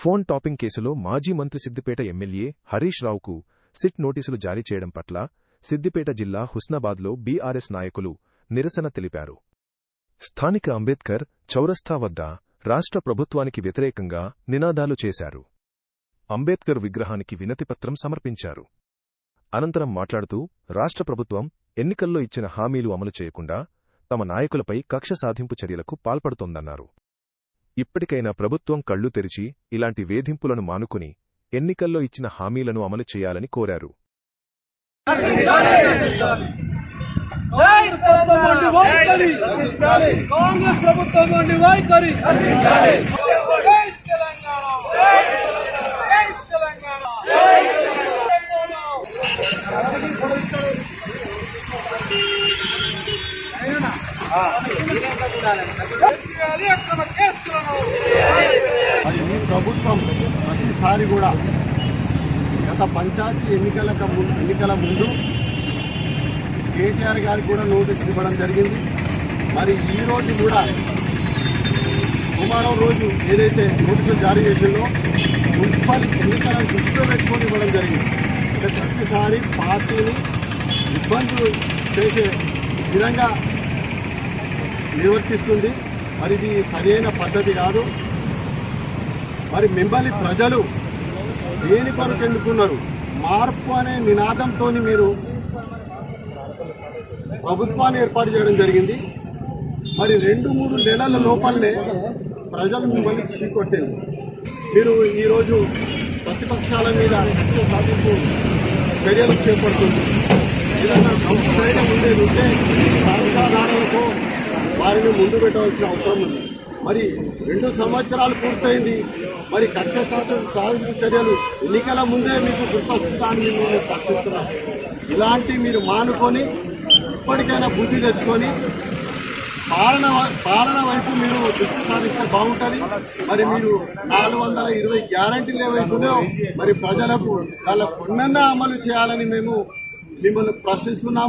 Phone topping కేసులో మాజీ మంత్రి సిద్దిపేట ఎమ్మెల్యే హరీష్ రావుకు సిట్ నోటీసులు జారీ చేయడం పట్ల సిద్దిపేట జిల్లా హుస్నాబాద్లో బీఆర్ఎస్ నాయకులు నిరసన తెలిపారు. స్థానిక అంబేద్కర్ చౌరస్తా వద్ద రాష్ట్ర ప్రభుత్వానికి వ్యతిరేకంగా నినాదాలు చేశారు. అంబేద్కర్ విగ్రహానికి వినతిపత్రం సమర్పించారు. అనంతరం మాట్లాడుతూ రాష్ట్ర ప్రభుత్వం ఎన్నికల్లో ఇచ్చిన హామీలు అమలు చేయకుండా తమ నాయకులపై కక్ష సాధింపు చర్యలకు పాల్పడుతోందన్నారు. ఇప్పటికైనా ప్రభుత్వం కళ్ళు తెరిచి ఇలాంటి వేధింపులను మానుకుని ఎన్నికల్లో ఇచ్చిన హామీలను అమలు చేయాలని కోరారు కాంగ్రెస్ ప్రభుత్వం వైఖరి తెలంగాణ జై ప్రభుత్వం. ప్రతిసారి కూడా గత పంచాయతీ ఎన్నికల ఎన్నికల ముందు కేటీఆర్ గారికి కూడా నోటీసులు ఇవ్వడం జరిగింది. మరి ఈ రోజు కూడా సోమవారం రోజు ఏదైతే నోటీసులు జారీ చేసిందో మున్సిపల్ ఎన్నికలను దృష్టిలో పెట్టుకొని ఇవ్వడం జరిగింది. అంటే ప్రతిసారి పార్టీని ఇబ్బందులు చేసే విధంగా నిర్వర్తిస్తుంది. మరి ఇది సరైన పద్ధతి కాదు. మరి మిమ్మల్ని ప్రజలు దేని కొరకు ఎన్నుకున్నారు? మార్పు అనే నినాదంతో మీరు ప్రభుత్వాన్ని ఏర్పాటు చేయడం జరిగింది. మరి రెండు మూడు నెలల లోపలనే ప్రజలు మిమ్మల్ని చీకొట్టింది మీరు ఈరోజు ప్రతిపక్షాల మీద సాధింపు చర్యలు చేపడుతుంది ఏదైనా సంస్థైన ఉండేది ఉంటే సాక్ష్యాధారాలతో వారిని ముందు పెట్టవలసిన అవసరం ఉంది. మరి రెండు సంవత్సరాలు పూర్తయింది. మరి కక్ష సాధ- సాధింపు చర్యలు ఎన్నికల ముందే మీకు గుర్తొస్తుందని మేము ప్రశ్నిస్తున్నాం. ఇలాంటి మీరు మానుకొని ఇప్పటికైనా బుద్ధి తెచ్చుకొని పాలన పాలన వైపు మీరు దృష్టి సాధిస్తే బాగుంటుంది. మరి మీరు నాలుగు వందల ఇరవై గ్యారంటీలు ఏవైతున్నాయో మరి ప్రజలకు వాళ్ళ కొన్నన్నా అమలు చేయాలని మేము మిమ్మల్ని ప్రశ్నిస్తున్నాం.